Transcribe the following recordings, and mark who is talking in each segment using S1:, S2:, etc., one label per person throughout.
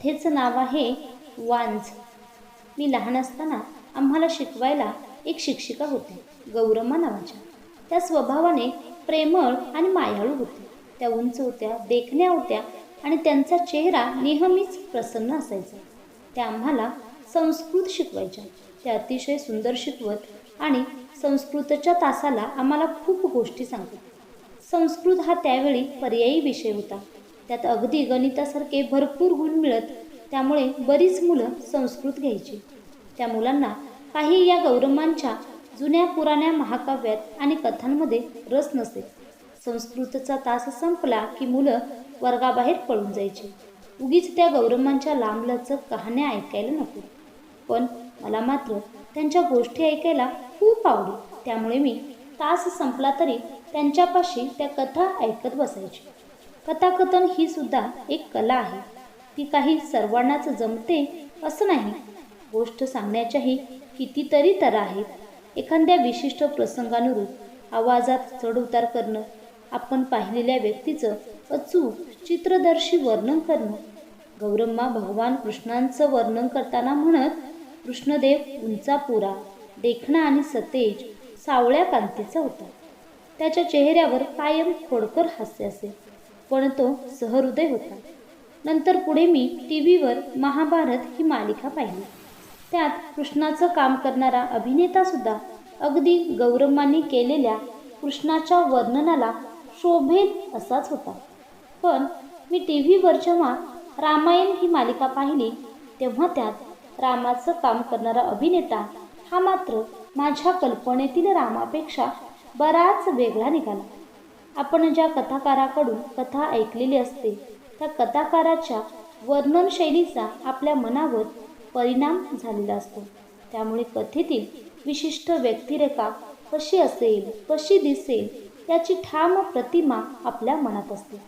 S1: कथेचं नाव आहे वांज मी लहान असताना आम्हाला शिकवायला एक शिक्षिका होत्या गौरम्मा नावाच्या. त्या स्वभावाने प्रेमळ आणि मायाळू होत्या. त्या उंच होत्या देखण्या होत्या आणि त्यांचा चेहरा नेहमीच प्रसन्न असायचा. त्या आम्हाला संस्कृत शिकवायच्या. त्या अतिशय सुंदर शिकवत आणि संस्कृतच्या तासाला आम्हाला खूप गोष्टी सांगत. संस्कृत हा त्यावेळी पर्यायी विषय होता. त्यात अगदी गणितासारखे भरपूर गुण मिळत त्यामुळे बरीच मुलं संस्कृत घ्यायची. त्या मुलांना काही या गौरवांच्या जुन्या पुराण्या महाकाव्यात आणि कथांमध्ये रस नसे. संस्कृतचा तास संपला की मुलं वर्गाबाहेर पळून जायची. उगीच त्या गौरवांच्या लांबलचक कहाण्या ऐकायला नको. पण मला मात्र त्यांच्या गोष्टी ऐकायला खूप आवडी त्यामुळे मी तास संपला तरी त्यांच्यापाशी त्या कथा ऐकत बसायची. कथाकथन ही सुद्धा एक कला आहे. ती काही सर्वांनाच जमते असं नाही. गोष्ट सांगण्याच्याही कितीतरी तर आहेत. एखाद्या विशिष्ट प्रसंगानुरूप आवाजात चढउतार करणं आपण पाहिलेल्या व्यक्तीचं अचूक चित्रदर्शी वर्णन करणं गौरम्मा भगवान कृष्णांचं वर्णन करताना म्हणत कृष्णदेव उंचापुरा देखणा आणि सतेज सावळ्या कांतीचा होता. त्याच्या चेहऱ्यावर कायम खोडकर हास्य असे पण तो सहृदय होता. नंतर पुढे मी टी व्हीवर महाभारत ही मालिका पाहिली. त्यात कृष्णाचं काम करणारा अभिनेतासुद्धा अगदी गौरवांनी केलेल्या कृष्णाच्या वर्णनाला शोभेत असाच होता. पण मी टी व्हीवर जेव्हा रामायण ही मालिका पाहिली तेव्हा त्यात रामाचं काम करणारा अभिनेता हा मात्र माझ्या कल्पनेतील रामापेक्षा बराच वेगळा निघाला. आपण ज्या कथाकाराकडून कथा ऐकलेली असते त्या कथाकाराच्या वर्णनशैलीचा आपल्या मनावर परिणाम झालेला असतो. त्यामुळे कथेतील विशिष्ट व्यक्तिरेखा कशी असेल कशी दिसेल याची ठाम प्रतिमा आपल्या मनात असते.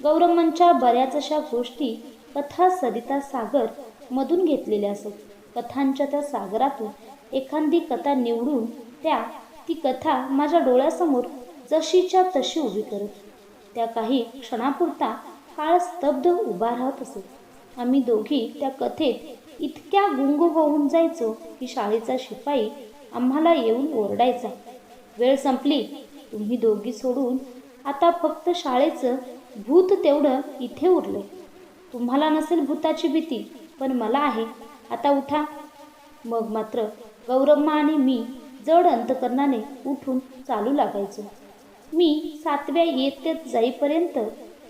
S1: गौरम्मांच्या बऱ्याच अशा गोष्टी कथा सरिता सागर मधून घेतलेल्या असत. कथांच्या त्या सागरातून एखादी कथा निवडून त्या ती कथा माझ्या डोळ्यासमोर जशीच्या तशी उभी करत. त्या काही क्षणापुरता काळ स्तब्ध उभा राहत असत आम्ही दोघी त्या कथेत इतक्या गुंग होऊन जायचो की शाळेचा शिपाई आम्हाला येऊन ओरडायचा. वेळ संपली. तुम्ही दोघी सोडून आता फक्त शाळेचं भूत तेवढं इथे उरलं तुम्हाला नसेल भूताची भीती पण मला आहे. आता उठा. मग मात्र गौरम्मा आणि मी जड अंतकरणाने उठून चालू लागायचो. मी सातव्या इयत्तेत जाईपर्यंत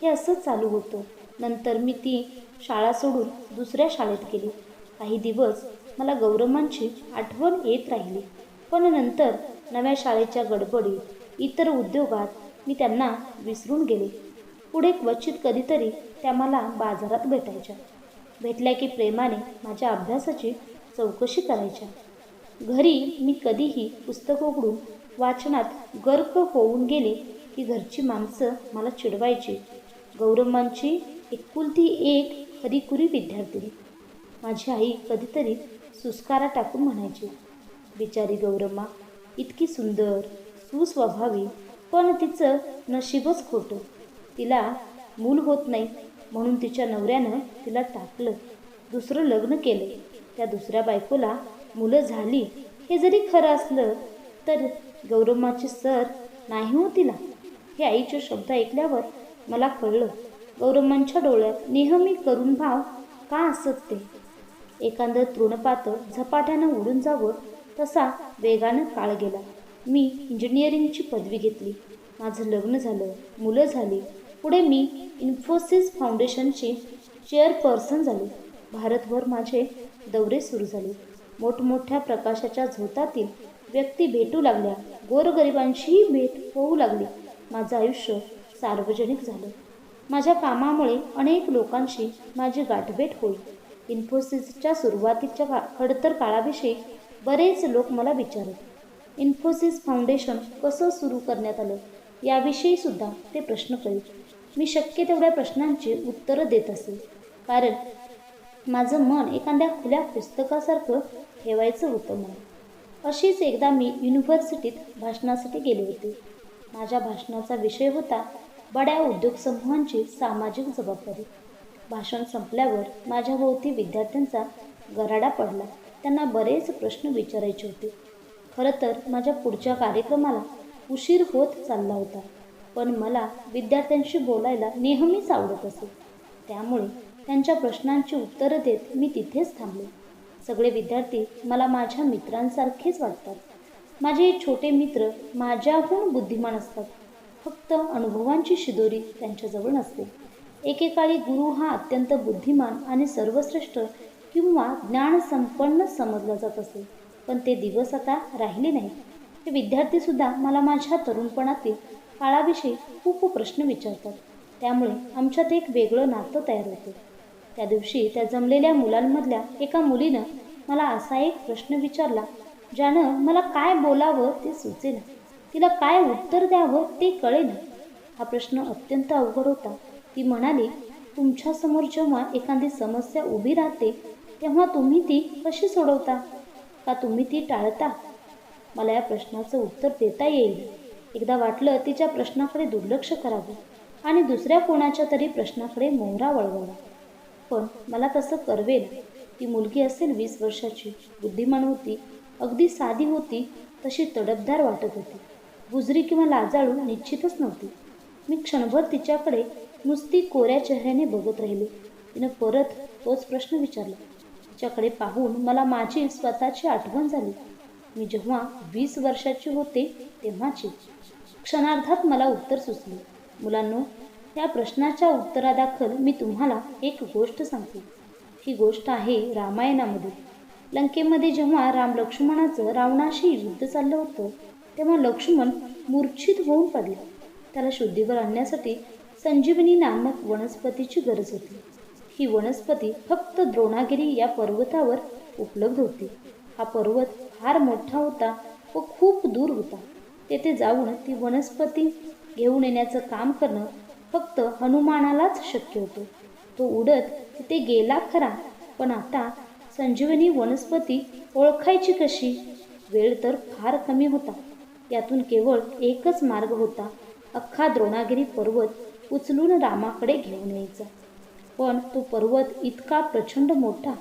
S1: हे असंच चालू होतं. नंतर मी ती शाळा सोडून दुसऱ्या शाळेत गेली. काही दिवस मला गौरम्मांची आठवण येत राहिली. पण नंतर नव्या शाळेच्या गडबडीत इतर उद्योगात मी त्यांना विसरून गेले. पुढे क्वचित कधीतरी त्या मला बाजारात भेटायच्या. भेटल्या की प्रेमाने माझ्या अभ्यासाची चौकशी करायच्या. घरी मी कधीही पुस्तक उघडून वाचनात गर्क होऊन गेले की घरची माणसं मला चिडवायची. गौरम्मांची एकुलती एक हरिकुरी विद्यार्थिनी. माझी आई कधीतरी सुस्कारा टाकून म्हणायची बिचारी गौरम्मा इतकी सुंदर सुस्वभावी पण तिचं नशीबच खोटं. तिला मूल होत नाही म्हणून तिच्या नवऱ्यानं तिला टाकलं. दुसरं लग्न केलं. त्या दुसऱ्या बायकोला मुलं झाली. हे जरी खरं असलं तर गौरम्माची सर नाही हो तिला. हे आईचे शब्द ऐकल्यावर मला कळलं गौरम्मांच्या डोळ्यात नेहमी करून भाव का असत ते? एखादं तृणपात झपाट्यानं उडून जावं तसा वेगानं काळ गेला. मी इंजिनिअरिंगची पदवी घेतली. माझं लग्न झालं मुलं झाली. पुढे मी इन्फोसिस फाउंडेशनची चेअरपर्सन झाली. भारतभर माझे दौरे सुरू झाले. मोठमोठ्या प्रकाशाच्या झोतातील व्यक्ती भेटू लागल्या. गोरगरिबांशीही भेट होऊ लागली. माझं आयुष्य सार्वजनिक झालं. माझ्या कामामुळे अनेक लोकांशी माझी गाठभेट होईल. इन्फोसिसच्या सुरुवातीच्या का खडतर काळाविषयी बरेच लोक मला विचारत. इन्फोसिस फाउंडेशन कसं सुरू करण्यात आलं? याविषयी सुद्धा ते प्रश्न करीत. मी शक्य तेवढ्या प्रश्नांची उत्तरं देत असे. कारण माझं मन एखाद्या खुल्या पुस्तकासारखं ठेवायचं होतं मला. अशीच एकदा मी युनिव्हर्सिटीत भाषणासाठी गेले होते. माझ्या भाषणाचा विषय होता बड्या उद्योग समूहांची सामाजिक जबाबदारी. भाषण संपल्यावर माझ्याभोवती विद्यार्थ्यांचा गराडा पडला. त्यांना बरेच प्रश्न विचारायचे होते. खरं तर माझ्या पुढच्या कार्यक्रमाला उशीर होत चालला होता पण मला विद्यार्थ्यांशी बोलायला नेहमीच आवडत असे. त्यामुळे त्यांच्या प्रश्नांची उत्तरं देत मी तिथेच थांबले. सगळे विद्यार्थी मला माझ्या मित्रांसारखेच वाटतात. माझे छोटे मित्र माझ्याहून बुद्धिमान असतात. फक्त अनुभवांची शिदोरी त्यांच्याजवळ नसते. एकेकाळी गुरु हा अत्यंत बुद्धिमान आणि सर्वश्रेष्ठ किंवा ज्ञानसंपन्न समजला जात असे पण ते दिवस आता राहिले नाही हे विद्यार्थीसुद्धा मला माझ्या तरुणपणातील काळाविषयी खूप प्रश्न विचारतात. त्यामुळे आमच्यात एक वेगळं नातं तयार होतं. त्या दिवशी त्या जमलेल्या मुलांमधल्या एका मुलीनं मला असा एक प्रश्न विचारला ज्यानं मला काय बोलावं ते सुचेना. तिला काय उत्तर द्यावं ते कळेना. हा प्रश्न अत्यंत अवघड होता. ती म्हणाली तुमच्यासमोर जेव्हा एखादी समस्या उभी राहते तेव्हा तुम्ही ती कशी सोडवता? का तुम्ही ती टाळता? मला या प्रश्नाचं उत्तर देता येईल. एकदा वाटलं तिच्या प्रश्नाकडे दुर्लक्ष करावं आणि दुसऱ्या कोणाच्या तरी प्रश्नाकडे मोहरा वळवावा. पण मला तसं करवेल ती मुलगी असेल वीस वर्षाची बुद्धिमान होती अगदी साधी होती तशी तडपदार वाटत होती. गुजरी किंवा लाजाळू निश्चितच नव्हती. मी क्षणभर तिच्याकडे नुसती कोऱ्या चेहऱ्याने बघत राहिले. तिनं परत तोच प्रश्न विचारला. तिच्याकडे पाहून मला माझी स्वतःची आठवण झाली. मी जेव्हा वीस वर्षाची होते तेव्हाची. क्षणार्धात मला उत्तर सुचले. मुलांनो या प्रश्नाच्या उत्तरादाखल मी तुम्हाला एक गोष्ट सांगते. ही गोष्ट आहे रामायणामध्ये. लंकेमध्ये जेव्हा राम लक्ष्मणाचं रावणाशी युद्ध चाललं होतं तेव्हा लक्ष्मण मूर्छित होऊन पडला. त्याला शुद्धीवर आणण्यासाठी संजीवनी नामक वनस्पतीची गरज होती. ही वनस्पती फक्त द्रोणागिरी या पर्वतावर उपलब्ध होती. हा पर्वत फार मोठा होता व खूप दूर होता. तेथे जाऊन ती वनस्पती घेऊन येण्याचं काम करणं फक्त हनुमानालाच शक्य होतो. तो उडत तिथे गेला खरा पण आता संजीवनी वनस्पती ओळखायची कशी? वेळ तर फार कमी होता. यातून केवळ एकच मार्ग होता अख्खा द्रोणागिरी पर्वत उचलून रामाकडे घेऊन यायचा. पण तो पर्वत इतका प्रचंड मोठा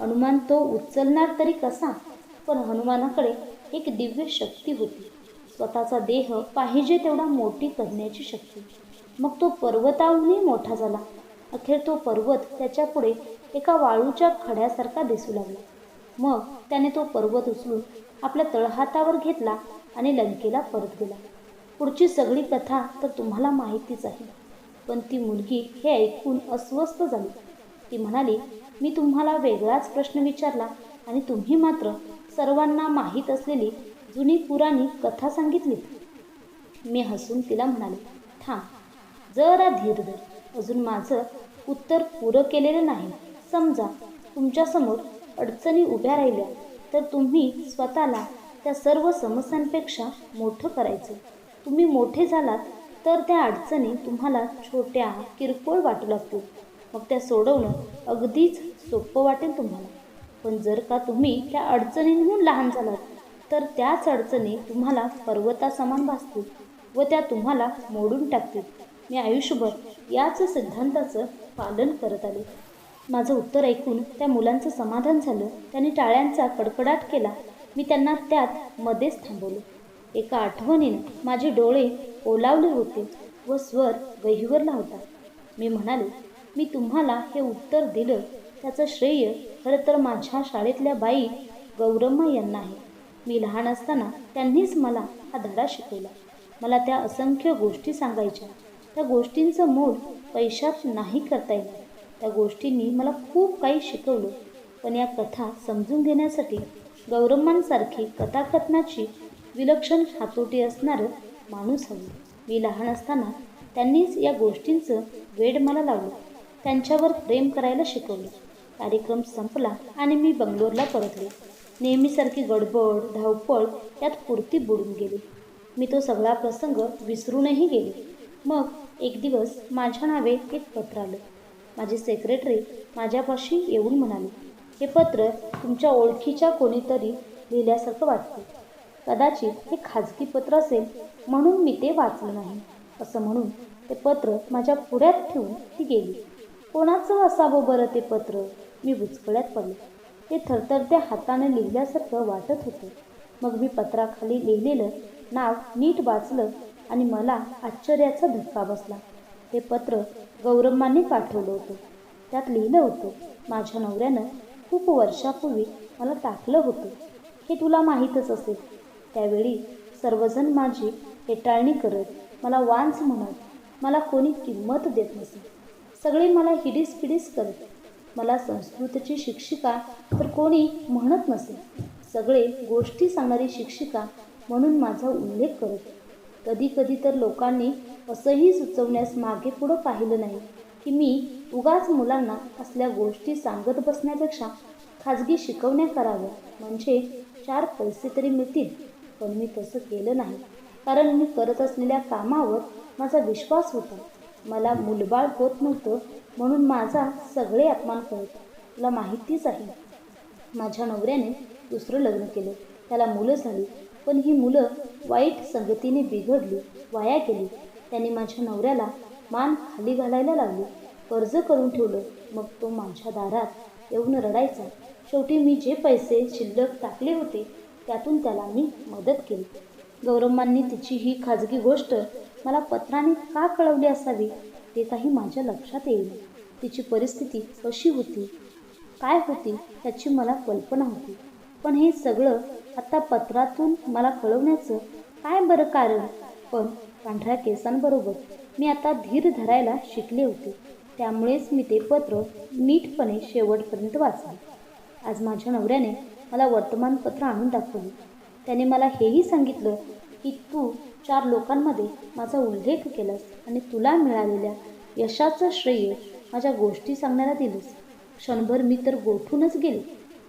S1: हनुमान तो उचलणार तरी कसा? पण हनुमानाकडे एक दिव्य शक्ती होती. स्वतःचा देह पाहिजे तेवढा मोठी करण्याची शक्ती. मग तो पर्वताहूनही मोठा झाला. अखेर तो पर्वत त्याच्यापुढे एका वाळूच्या खड्यासारखा दिसू लागला. मग त्याने तो पर्वत उचलून आपल्या तळहातावर घेतला आणि लंकेला परत गेला पुढची सगळी कथा तर तुम्हाला माहितीच आहे. पण ती मुलगी हे ऐकून अस्वस्थ झाली. ती म्हणाली मी तुम्हाला वेगळाच प्रश्न विचारला आणि तुम्ही मात्र सर्वांना माहीत असलेली जुनी पुराणी कथा सांगितली मी हसून तिला म्हणाले थांब जरा धीर धर. अजून माझं उत्तर पुरं केलेलं नाही. समजा तुमच्यासमोर अडचणी उभ्या राहिल्या तर तुम्ही स्वतःला त्या सर्व समस्यांपेक्षा मोठं करायचं. तुम्ही मोठे झालात तर त्या अडचणी तुम्हाला छोट्या किरकोळ वाटू लागतील. मग त्या सोडवणं अगदीच सोपं वाटेल तुम्हाला. पण जर का तुम्ही त्या अडचणींहून लहान झालात तर त्याच अडचणी तुम्हाला पर्वतासमान भासतील व त्या तुम्हाला मोडून टाकतील. मी आयुष्यभर याच सिद्धांताचं पालन करत आले. माझं उत्तर ऐकून त्या मुलांचं समाधान झालं. त्यांनी टाळ्यांचा कडकडाट केला. मी त्यांना त्यात मध्येच थांबवलं. एका आठवणीने माझे डोळे ओलावले होते व स्वर गहिवरला होता. मी म्हणाले मी तुम्हाला हे उत्तर दिलं. त्याचं श्रेय खरं तर माझ्या शाळेतल्या बाई गौरम्मा यांना आहे. मी लहान असताना त्यांनीच मला हा धडा शिकवला. मला त्या असंख्य गोष्टी सांगायच्या. त्या गोष्टींचं मोल पैशात नाही करता येणार त्या गोष्टींनी मला खूप काही शिकवलं. पण या कथा समजून घेण्यासाठी गौरम्मांसारखी कथाकथनाची विलक्षण हातोटी असणारं माणूस हवं. मी लहान असताना त्यांनीच या गोष्टींचं वेड मला लावलं. त्यांच्यावर प्रेम करायला शिकवलं. कार्यक्रम संपला आणि मी बंगलोरला परतले. नेहमीसारखी गडबड धावपळ यात पुरती बुडून गेली. मी तो सगळा प्रसंग विसरूनही गेले. मग एक दिवस माझ्या नावे एक पत्र आलं. माझी सेक्रेटरी माझ्यापाशी येऊन म्हणाली हे पत्र तुमच्या ओळखीच्या कोणीतरी लिहिल्यासारखं वाटते. कदाचित हे खाजगी पत्र असेल म्हणून मी ते वाचलं नाही. असं म्हणून ते पत्र माझ्या पुढ्यात ठेवून ती गेली. कोणाचं असावं बरं ते पत्र? मी बुचकळ्यात पडले. ते थरथरत्या हाताने लिहिल्यासारखं वाटत होतं. मग मी पत्राखाली लिहिलेलं नाव नीट वाचलं आणि मला आश्चर्याचा धक्का बसला. ते पत्र गौरम्मांनी पाठवलं होतं. त्यात लिहिलं होतं माझ्या नवऱ्यानं खूप वर्षापूर्वी मला टाकलं होतं. हे तुला माहीतच असेल. त्यावेळी सर्वजण माझी हेटाळणी करत मला वांच म्हणत मला कोणी किंमत देत नसे. सगळे मला हिडीस पिडीस करत. मला संस्कृतची शिक्षिका तर कोणी म्हणत नसे. सगळे गोष्टी सांगणारी शिक्षिका म्हणून माझा उल्लेख करत. कधी कधी तर लोकांनी असंही सुचवण्यास मागे पुढं पाहिलं नाही की मी उगाच मुलांना असल्या गोष्टी सांगत बसण्यापेक्षा खाजगी शिकवण्या कराव्या. म्हणजे चार पैसे तरी मिळतील. पण मी तसं केलं नाही. कारण मी करत असलेल्या कामावर माझा विश्वास होता. मला मुलबाळ होत नव्हतं म्हणून माझा सगळे अपमान करत. तुला माहितीच आहे. माझ्या नवऱ्याने दुसरं लग्न केलं. त्याला मुलं झाली. पण ही मुलं वाईट संगतीने बिघडली वाया गेली. त्याने माझ्या नवऱ्याला मान खाली घालायला लागली कर्ज करून ठेवलं. मग तो माझ्या दारात येऊन रडायचा. शेवटी मी जे पैसे शिल्लक टाकले होते त्यातून त्याला मी मदत केली. गौरम्मांनी तिची ही खाजगी गोष्ट मला पत्राने का कळवली असावी ते काही माझ्या लक्षात येईल तिची परिस्थिती कशी होती काय होती याची मला कल्पना होती. पण हे सगळं आता पत्रातून मला कळवण्याचं काय बरं कारण? पण पांढऱ्या केसांबरोबर मी आता धीर धरायला शिकले होते. त्यामुळेच मी ते पत्र नीटपणे शेवटपर्यंत वाचले. आज माझ्या नवऱ्याने मला वर्तमानपत्र आणून दाखवले. त्याने मला हेही सांगितलं की तू चार लोकांमध्ये माझा उल्लेख केलास आणि तुला मिळालेल्या यशाचं श्रेय माझ्या गोष्टी सांगण्याला दिलंस. क्षणभर मी तर गोठूनच गेले.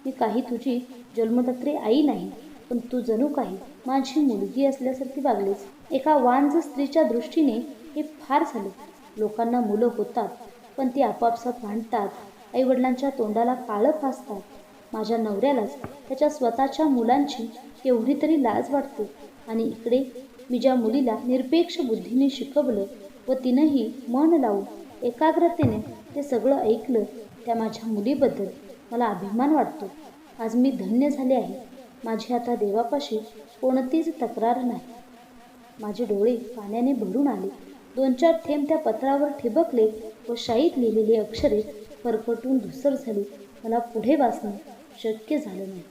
S1: मी काही तुझी जन्मदात्री आई नाही पण तू जणू काही. माझी मुलगी असल्यासारखी वागलीस. एका वांज स्त्रीच्या दृष्टीने हे फार झाले. लोकांना मुलं होतात पण ती आपापसात भांडतात. आईवडिलांच्या तोंडाला काळं फासतात. माझ्या नवऱ्यालाच त्याच्या स्वतःच्या मुलांची केवढी तरी लाज वाटते. आणि इकडे मी ज्या मुलीला निरपेक्ष बुद्धीने शिकवलं व तिनंही मन लावून एकाग्रतेने ते सगळं ऐकलं त्या माझ्या मुलीबद्दल मला अभिमान वाटतो. आज मी धन्य झाले आहे. माझी आता देवापाशी कोणतीच तक्रार नाही. माझे डोळे पाण्याने भरून आले. दोन चार थेंब त्या पत्रावर ठिबकले व शाईत लिहिलेली अक्षरे फरफटून धुसर झाली. मला पुढे वाचणं शक्य झालं नाही.